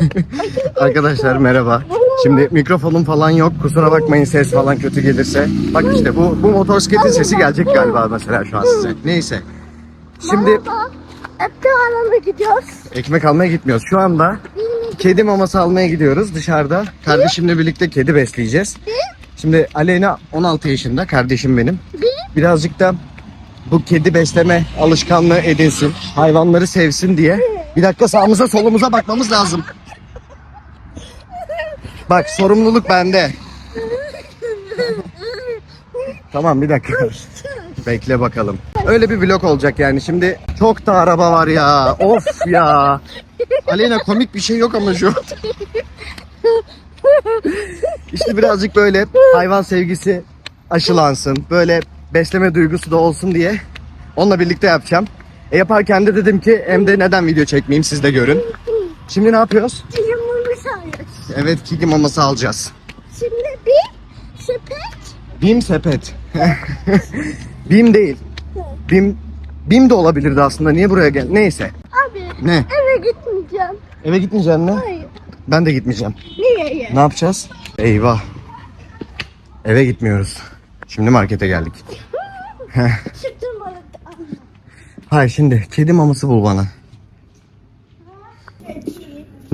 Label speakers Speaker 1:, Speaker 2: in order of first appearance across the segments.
Speaker 1: Arkadaşlar merhaba. Şimdi mikrofonum falan yok. Kusura bakmayın ses falan kötü gelirse. Bak işte bu bu motosikletin sesi gelecek galiba mesela şu an size. Neyse. Şimdi
Speaker 2: Ekmek alana gidiyoruz.
Speaker 1: ekmek almaya gitmiyoruz. Şu anda kedi maması almaya gidiyoruz dışarıda. Kardeşimle birlikte kedi besleyeceğiz. Şimdi Aleyna 16 yaşında kardeşim benim. Birazcık da bu kedi besleme alışkanlığı edinsin. Hayvanları sevsin diye. Bir dakika sağımıza solumuza bakmamız lazım. Bak sorumluluk bende. tamam bir dakika. Bekle bakalım. Öyle bir vlog olacak yani. Şimdi çok da araba var ya. Of ya. Aleyna komik bir şey yok ama şu. İşte birazcık böyle hayvan sevgisi aşılansın. Böyle besleme duygusu da olsun diye onunla birlikte yapacağım. E yaparken de dedim ki hem de neden video çekmeyeyim siz de görün. Şimdi ne yapıyoruz? Evet kedi maması alacağız.
Speaker 2: Şimdi bir sepet.
Speaker 1: Bim sepet. Bim değil. Bim Bim de olabilirdi aslında. Niye buraya gel? Neyse.
Speaker 2: Abi
Speaker 1: Ne?
Speaker 2: eve gitmeyeceğim.
Speaker 1: Eve gitmeyeceksin mi?
Speaker 2: Hayır.
Speaker 1: Ben de gitmeyeceğim.
Speaker 2: Niye ya?
Speaker 1: Ne yapacağız? Eyvah. Eve gitmiyoruz. Şimdi markete geldik. Hayır şimdi kedi maması bul bana.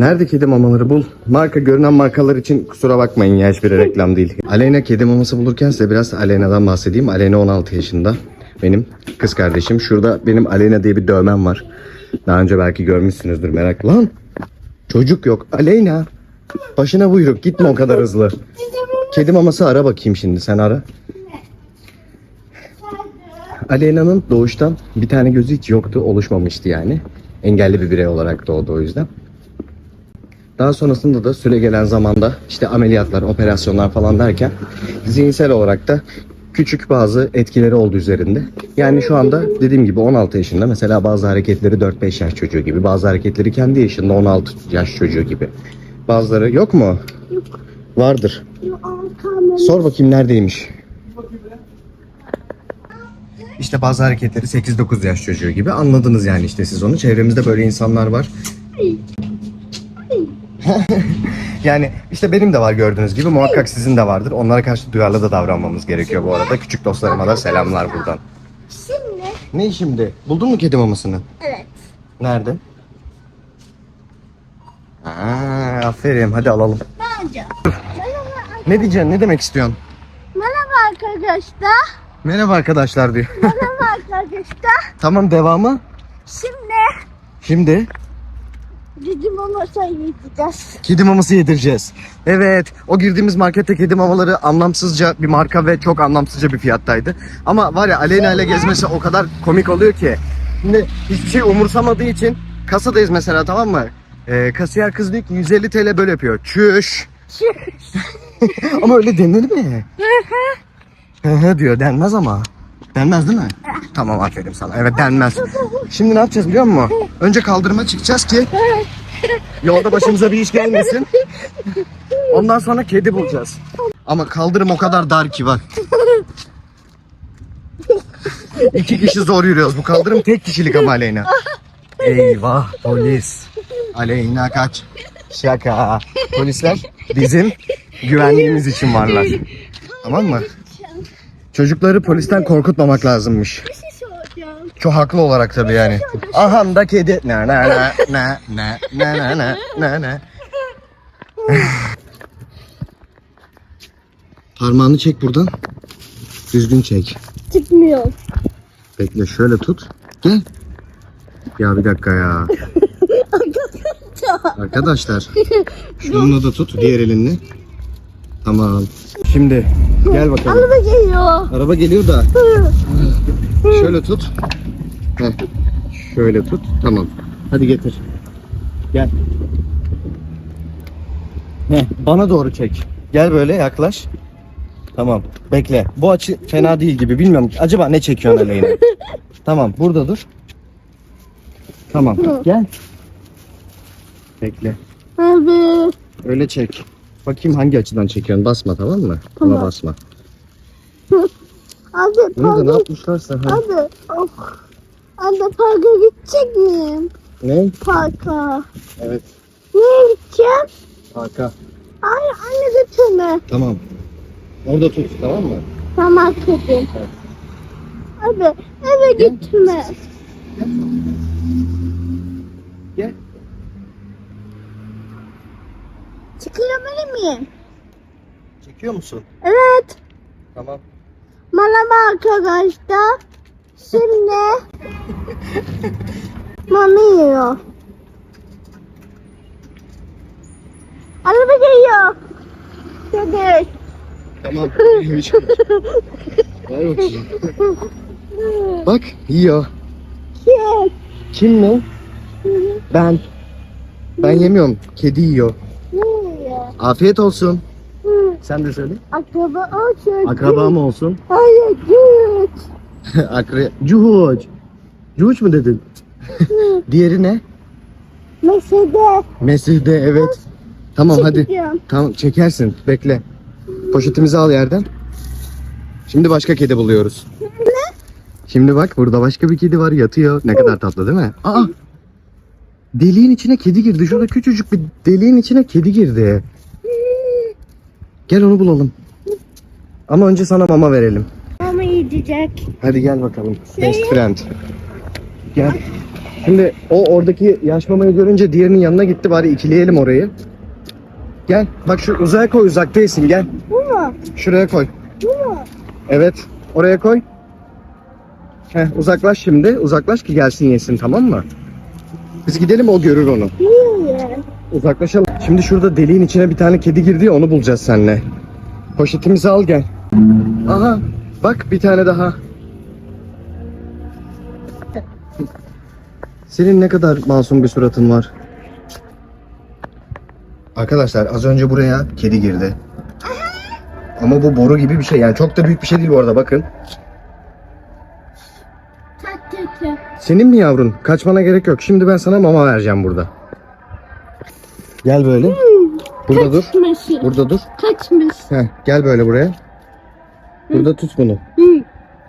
Speaker 1: Nerede kedi mamaları bul. Marka görünen markalar için kusura bakmayın ya hiçbir reklam değil. Aleyna kedi maması bulurken size biraz Aleyna'dan bahsedeyim. Aleyna 16 yaşında. Benim kız kardeşim. Şurada benim Aleyna diye bir dövmem var. Daha önce belki görmüşsünüzdür merak. Lan çocuk yok. Aleyna başına buyruk gitme o kadar hızlı. Kedi maması ara bakayım şimdi sen ara. Aleyna'nın doğuştan bir tane gözü hiç yoktu, oluşmamıştı yani. Engelli bir birey olarak doğdu o yüzden. Daha sonrasında da süre gelen zamanda işte ameliyatlar, operasyonlar falan derken zihinsel olarak da küçük bazı etkileri oldu üzerinde. Yani şu anda dediğim gibi 16 yaşında mesela bazı hareketleri 4-5 yaş çocuğu gibi, bazı hareketleri kendi yaşında 16 yaş çocuğu gibi. Bazıları yok mu? Vardır.
Speaker 2: Arkamda.
Speaker 1: Sor bakayım neredeymiş? İşte bazı hareketleri 8-9 yaş çocuğu gibi anladınız yani işte siz onu. Çevremizde böyle insanlar var. yani işte benim de var gördüğünüz gibi muhakkak sizin de vardır. Onlara karşı duyarlı da davranmamız gerekiyor bu arada. Küçük dostlarıma da selamlar buradan.
Speaker 2: Şimdi
Speaker 1: Ne şimdi? Buldun mu kedi mamasını?
Speaker 2: evet.
Speaker 1: Nerede? Aa, aferin hadi alalım.
Speaker 2: Bence. Merhaba,
Speaker 1: Ne diyeceksin? Ne demek istiyorsun?
Speaker 2: merhaba arkadaşlar.
Speaker 1: Merhaba arkadaşlar diyor.
Speaker 2: Merhaba arkadaşlar.
Speaker 1: tamam devamı.
Speaker 2: Şimdi
Speaker 1: Şimdi
Speaker 2: Cici mamasayı yiyeceğiz.
Speaker 1: Kedi maması yedireceğiz. Evet, o girdiğimiz markette kedi mamaları anlamsızca bir marka ve çok anlamsızca bir fiyattaydı. Ama var ya Aleyna ile gezmesi o kadar komik oluyor ki. Şimdi hiçbir şey umursamadığı için kasadayız mesela tamam mı? Ee, kasiyer kız diyor ki 150 TL böyle yapıyor. Çüş. ama öyle denir mi? Hı hı diyor denmez ama. Denmez değil mi? Tamam aferin sana. Evet denmez. Şimdi ne yapacağız biliyor musun? Önce kaldırıma çıkacağız ki Yolda başımıza bir iş gelmesin. Ondan sonra kedi bulacağız. Ama kaldırım o kadar dar ki bak. İki kişi zor yürüyoruz. Bu kaldırım tek kişilik ama Aleyna. Eyvah polis. Aleyna kaç. Şaka. Polisler bizim güvenliğimiz için varlar. Tamam mı? Çocukları polisten korkutmamak lazımmış.
Speaker 2: Bir şey soracağım.
Speaker 1: Çok haklı olarak tabii yani. Aha da kedi. Na na na na na na na na na na. Parmağını çek buradan. Düzgün çek.
Speaker 2: Çıkmıyor.
Speaker 1: Bekle şöyle tut. Gel. Ya bir dakika ya. Arkadaşlar. Şununla da tut diğer elinle. Tamam. Şimdi gel bakalım.
Speaker 2: Araba geliyor.
Speaker 1: Araba geliyor da. Şöyle tut. Heh. Şöyle tut. Tamam. Hadi getir. Gel. Heh, bana doğru çek. Gel böyle yaklaş. Tamam. Bekle. Bu açı fena değil gibi. Bilmiyorum. Acaba ne çekiyorsun Aleyna? tamam. Burada dur. Tamam. Gel. Bekle.
Speaker 2: Abi.
Speaker 1: Öyle çek. Bakayım hangi açıdan çekiyorsun. Basma tamam mı? Buna
Speaker 2: Tamam.
Speaker 1: basma.
Speaker 2: Abi
Speaker 1: Bunu da ne
Speaker 2: parka.
Speaker 1: yapmışlarsa. Ha.
Speaker 2: Abi. Oh. Abi parka gidecek miyim?
Speaker 1: Ne?
Speaker 2: Parka.
Speaker 1: Evet.
Speaker 2: Niye gideceğim?
Speaker 1: Arka.
Speaker 2: Ay anne götürme.
Speaker 1: Tamam. Orada tut tamam mı?
Speaker 2: Tamam kızım. Abi eve gitme. Çıkabilir miyim?
Speaker 1: Çekiyor musun?
Speaker 2: Evet.
Speaker 1: Tamam.
Speaker 2: Merhaba arkadaşlar. Şimdi mami yiyor. Araba geliyor. Dedi.
Speaker 1: Tamam. Ver bakayım. Bak yiyor.
Speaker 2: Kim?
Speaker 1: Kim mi? Ben. Ben yemiyorum. Kedi yiyor. Afiyet olsun. Sen de söyle.
Speaker 2: Akraba olsun.
Speaker 1: Akraba mı olsun?
Speaker 2: Hayır, git.
Speaker 1: Akre... Cuhuç. Cuhuç mu dedin? Diğeri ne?
Speaker 2: Mesele.
Speaker 1: Mesih'de evet. Tamam hadi.
Speaker 2: Çekeceğim.
Speaker 1: Tamam çekersin. Bekle. Poşetimizi al yerden. Şimdi başka kedi buluyoruz. Şimdi bak burada başka bir kedi var yatıyor. Ne kadar tatlı değil mi? Aa! Deliğin içine kedi girdi. Şurada küçücük bir deliğin içine kedi girdi. Gel onu bulalım. Ama önce sana mama verelim.
Speaker 2: Mama yiyecek.
Speaker 1: Hadi gel bakalım.
Speaker 2: Şey-
Speaker 1: Best friend. Gel. Şimdi o oradaki yaş mamayı görünce diğerinin yanına gitti. Bari ikileyelim orayı. Gel. Bak şu uzaya koy uzak değilsin gel.
Speaker 2: Bu mu?
Speaker 1: Şuraya koy.
Speaker 2: Bu mu?
Speaker 1: Evet. Oraya koy. Heh, uzaklaş şimdi. Uzaklaş ki gelsin yesin tamam mı? Biz gidelim o görür onu.
Speaker 2: Niye?
Speaker 1: Uzaklaşalım. Şimdi şurada deliğin içine bir tane kedi girdi ya onu bulacağız seninle. Poşetimizi al gel. Aha bak bir tane daha. Senin ne kadar masum bir suratın var. Arkadaşlar az önce buraya kedi girdi. Ama bu boru gibi bir şey yani çok da büyük bir şey değil bu arada bakın. Senin mi yavrun? Kaçmana gerek yok. Şimdi ben sana mama vereceğim burada. Gel böyle. Burada dur. Burada dur.
Speaker 2: Kaçmış.
Speaker 1: Heh, gel böyle buraya. Burada tut bunu.
Speaker 2: Hı.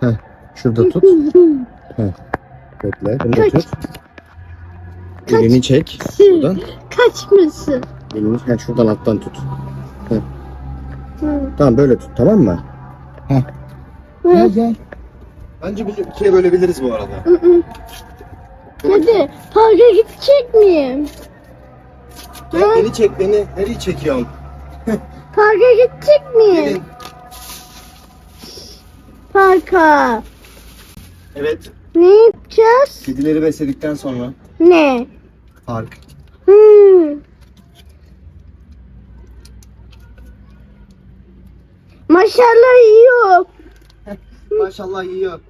Speaker 1: Heh, şurada tut. Bekle. Bunu da
Speaker 2: Kaç.
Speaker 1: tut. Elini çek. Buradan.
Speaker 2: Kaçmışsın.
Speaker 1: Elini heh, şuradan alttan tut.
Speaker 2: Hı.
Speaker 1: Tamam böyle tut tamam mı? Heh. Gel gel. Bence bunu ikiye bölebiliriz bu arada.
Speaker 2: Hı hı. Hadi parka gidecek miyim?
Speaker 1: Gel beni çek beni. Nereye çekiyorsun?
Speaker 2: Parka gidecek?
Speaker 1: Gelin.
Speaker 2: Parka.
Speaker 1: Evet.
Speaker 2: Ne yapacağız?
Speaker 1: Kedileri besledikten sonra
Speaker 2: Ne?
Speaker 1: park.
Speaker 2: Hmm. Maşallah yiyor.
Speaker 1: Maşallah yiyor.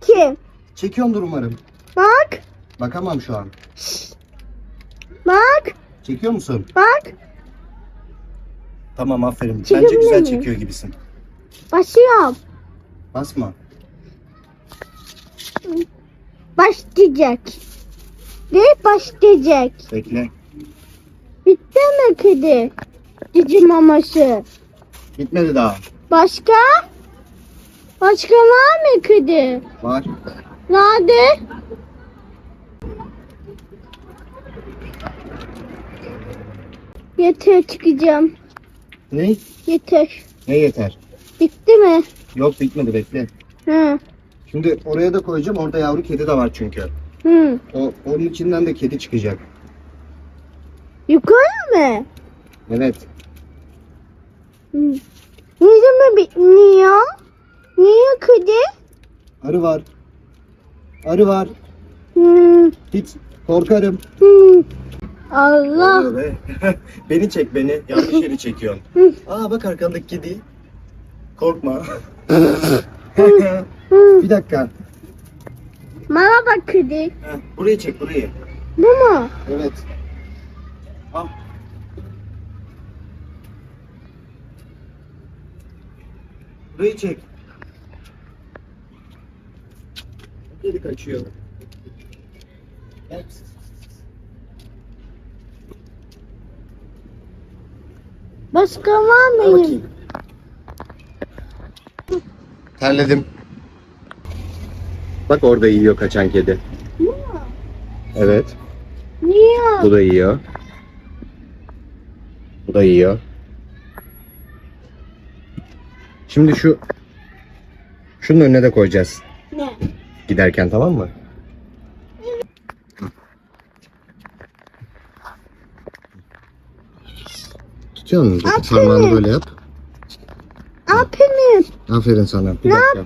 Speaker 2: Kim?
Speaker 1: Çekiyordur umarım.
Speaker 2: Bak.
Speaker 1: Bakamam şu an.
Speaker 2: Bak.
Speaker 1: Çekiyor musun?
Speaker 2: Bak.
Speaker 1: Tamam aferin.
Speaker 2: Çekebilir
Speaker 1: Bence güzel
Speaker 2: miyim?
Speaker 1: çekiyor gibisin.
Speaker 2: Başlıyorum.
Speaker 1: Basma.
Speaker 2: Başlayacak. Ne başlayacak?
Speaker 1: Bekle.
Speaker 2: Bitti mi kedi? Cici maması.
Speaker 1: Bitmedi daha.
Speaker 2: Başka? Başka var mı kedi?
Speaker 1: Var.
Speaker 2: Nerede? Yeter çıkacağım.
Speaker 1: Ne?
Speaker 2: Yeter.
Speaker 1: Ne yeter?
Speaker 2: Bitti mi?
Speaker 1: Yok bitmedi bekle.
Speaker 2: Hı.
Speaker 1: Şimdi oraya da koyacağım. Orada yavru kedi de var çünkü.
Speaker 2: Hı.
Speaker 1: O onun içinden de kedi çıkacak.
Speaker 2: Yukarı mı?
Speaker 1: Evet.
Speaker 2: Hı. Ne zaman bitmiyor? Niye kedi?
Speaker 1: Arı var. Arı var.
Speaker 2: Hı.
Speaker 1: Hiç korkarım.
Speaker 2: Hı. Allah.
Speaker 1: Be. beni çek beni. Yanlış yeri çekiyorsun. Aa bak arkandaki kedi. Korkma. Bir dakika.
Speaker 2: Merhaba kedi.
Speaker 1: Heh, burayı çek burayı.
Speaker 2: Bu mu?
Speaker 1: Evet. Al. Burayı çek. Geri kaçıyor. Gel.
Speaker 2: Başka var
Speaker 1: Al
Speaker 2: mı?
Speaker 1: bakayım. Terledim. Bak orada yiyor kaçan kedi. Evet.
Speaker 2: Niye?
Speaker 1: Bu da yiyor. Bu da yiyor. Şimdi şu şunun önüne de koyacağız
Speaker 2: Ne?
Speaker 1: giderken tamam mı? Tutuyor musun? Bakın Parmağını böyle yap.
Speaker 2: Aferin.
Speaker 1: Aferin sana. Bir dakika.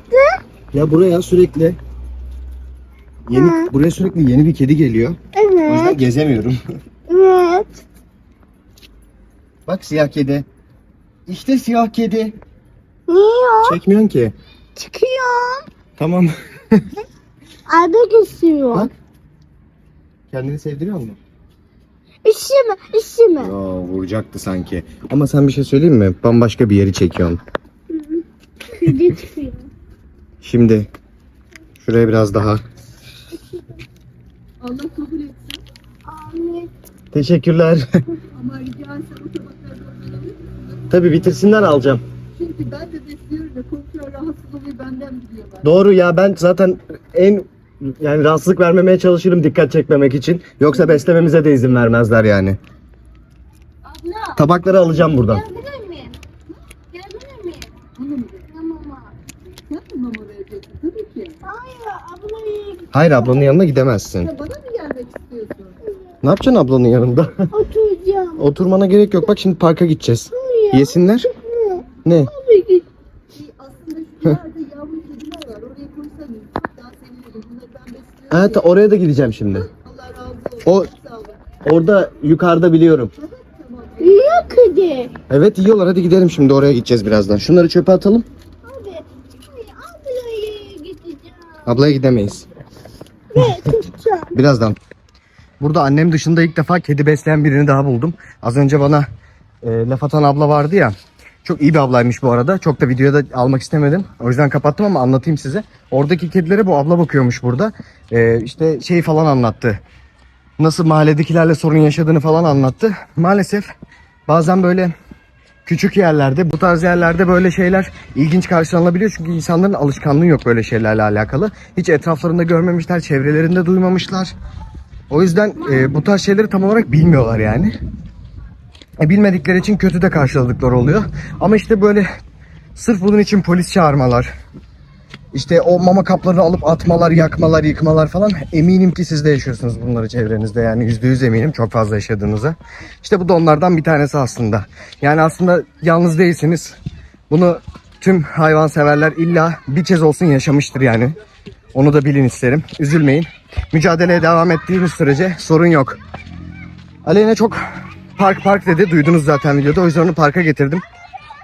Speaker 1: Ya buraya sürekli yeni
Speaker 2: Ha.
Speaker 1: buraya sürekli yeni bir kedi geliyor. O yüzden
Speaker 2: Evet.
Speaker 1: gezemiyorum.
Speaker 2: Evet.
Speaker 1: Bak siyah kedi. İşte siyah kedi.
Speaker 2: Niye?
Speaker 1: Çekmiyorsun ki.
Speaker 2: Çıkıyor.
Speaker 1: Tamam.
Speaker 2: Arda gösteriyor.
Speaker 1: Bak. Kendini sevdiriyor mu?
Speaker 2: İşi mi?
Speaker 1: Ya vuracaktı sanki. Ama sen bir şey söyleyeyim mi? Bambaşka bir yeri çekiyorsun.
Speaker 2: Kedi çıkıyor.
Speaker 1: Şimdi şuraya biraz daha.
Speaker 3: Allah kabul etsin.
Speaker 2: Amin.
Speaker 1: Teşekkürler.
Speaker 3: Ama rica etsem o?
Speaker 1: Tabii bitirsinler alacağım.
Speaker 3: Çünkü ben de besliyorum ve komşular rahatsız oluyor benden biliyorlar.
Speaker 1: Doğru ya ben zaten en yani rahatsızlık vermemeye çalışırım dikkat çekmemek için. Yoksa beslememize de izin vermezler yani.
Speaker 2: Abla.
Speaker 1: Tabakları alacağım buradan.
Speaker 2: Gelebilir miyim? Tamam.
Speaker 3: Sen mi mama vereceksin? Tabii ki.
Speaker 2: Hayır ablayı
Speaker 1: Hayır ablanın yanına gidemezsin.
Speaker 3: Ya bana mı gelmek istiyorsun?
Speaker 1: Ne yapacaksın ablanın yanında?
Speaker 2: oturacağım.
Speaker 1: Oturmana gerek yok. Bak şimdi parka gideceğiz. Yesinler. Ne?
Speaker 3: Aslında şu yerde yavru kediler var. Oraya koysanız çok daha sevinirim. Bunları
Speaker 1: Evet
Speaker 3: ya.
Speaker 1: oraya da gideceğim şimdi.
Speaker 3: Allah razı olsun.
Speaker 1: O-. Orada yukarıda biliyorum.
Speaker 2: Yiyor kedi.
Speaker 1: Evet yiyorlar hadi gidelim şimdi oraya gideceğiz birazdan. Şunları çöpe atalım.
Speaker 2: Abi. Ablaya gideceğim.
Speaker 1: Ablaya gidemeyiz.
Speaker 2: Tutacağım.
Speaker 1: Birazdan. Burada annem dışında ilk defa kedi besleyen birini daha buldum. Az önce bana e, laf atan abla vardı ya. Çok iyi bir ablaymış bu arada. Çok da videoda almak istemedim. O yüzden kapattım ama anlatayım size. Oradaki kedilere bu abla bakıyormuş burada. E, işte şey falan anlattı. Nasıl mahalledekilerle sorun yaşadığını falan anlattı. Maalesef bazen böyle küçük yerlerde bu tarz yerlerde böyle şeyler ilginç karşılanabiliyor. Çünkü insanların alışkanlığı yok böyle şeylerle alakalı. Hiç etraflarında görmemişler, çevrelerinde duymamışlar. O yüzden e, bu tarz şeyleri tam olarak bilmiyorlar yani. E, bilmedikleri için kötü de karşıladıkları oluyor. Ama işte böyle sırf bunun için polis çağırmalar, işte o mama kaplarını alıp atmalar, yakmalar, yıkmalar falan eminim ki siz de yaşıyorsunuz bunları çevrenizde yani yüzde yüz eminim çok fazla yaşadığınıza. İşte bu da onlardan bir tanesi aslında. Yani aslında yalnız değilsiniz. Bunu tüm hayvanseverler illa bir kez olsun yaşamıştır yani. Onu da bilin isterim. Üzülmeyin. Mücadeleye devam ettiğiniz sürece sorun yok. Aleyna çok park park dedi. Duydunuz zaten videoda. O yüzden onu parka getirdim.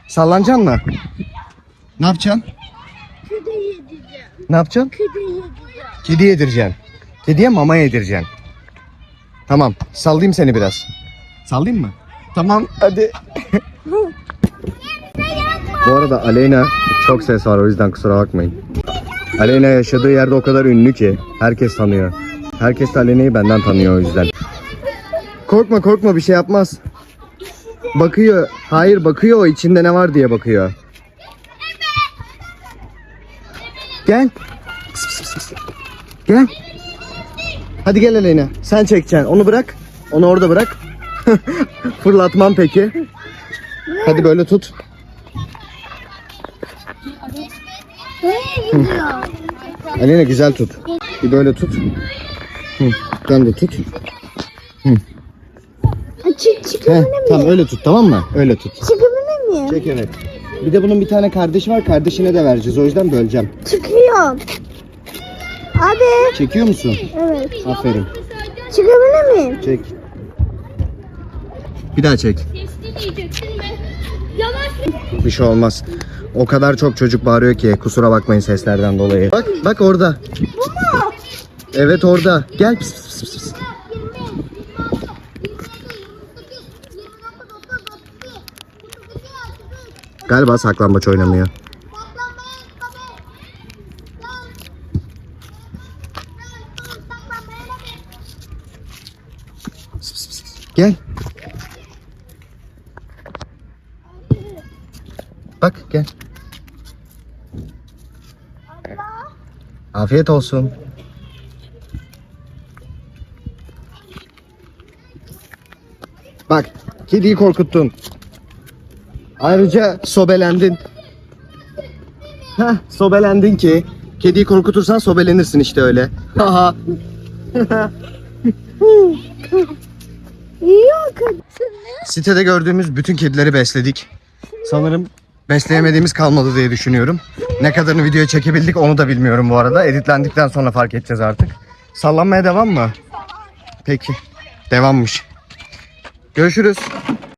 Speaker 1: Sallanacaksın mı? Ne yapacaksın?
Speaker 2: Kedi yiyeceğim.
Speaker 1: Ne yapacaksın?
Speaker 2: Kedi yiyeceğim.
Speaker 1: Kedi yedireceksin. Kediye mama yedireceksin. Tamam. Sallayayım seni biraz. Sallayayım mı? Tamam. Hadi. Bu arada Aleyna çok ses var o yüzden kusura bakmayın. Aleyna yaşadığı yerde o kadar ünlü ki herkes tanıyor. Herkes Aleyna'yı benden tanıyor o yüzden. Korkma korkma bir şey yapmaz. Bakıyor. Hayır bakıyor o içinde ne var diye bakıyor. Gel. Pıs. Gel. Hadi gel Aleyna. Sen çekeceksin. Onu bırak. Onu orada bırak. Fırlatmam peki. Hadi böyle tut. Aleyna güzel tut. Bir böyle tut. Hı. De tut.
Speaker 2: Çık çıkabilir miyim?
Speaker 1: tamam öyle tut tamam mı? Öyle tut.
Speaker 2: Çıkabilir miyim?
Speaker 1: Çek evet. Bir de bunun bir tane kardeşi var. Kardeşine de vereceğiz. O yüzden böleceğim.
Speaker 2: Çıkıyorum. Abi.
Speaker 1: Çekiyor musun?
Speaker 2: Evet.
Speaker 1: Aferin.
Speaker 2: Çıkabilir miyim?
Speaker 1: Çek. Bir daha çek. Bir şey olmaz. O kadar çok çocuk bağırıyor ki kusura bakmayın seslerden dolayı. Bak bak orada. Evet orada. Gel. Pıs, pıs, pıs, pıs. Galiba saklambaç oynamıyor. Gel. Bak gel. Afiyet olsun. Bak Kediyi korkuttun. Ayrıca sobelendin. Heh, sobelendin ki. Kediyi korkutursan sobelenirsin işte öyle. Haha.
Speaker 2: Yok.
Speaker 1: Sitede gördüğümüz bütün kedileri besledik. Sanırım besleyemediğimiz kalmadı diye düşünüyorum. Ne kadarını videoya çekebildik onu da bilmiyorum bu arada. Editlendikten sonra fark edeceğiz artık. Sallanmaya devam mı? Peki. Devammış. Görüşürüz.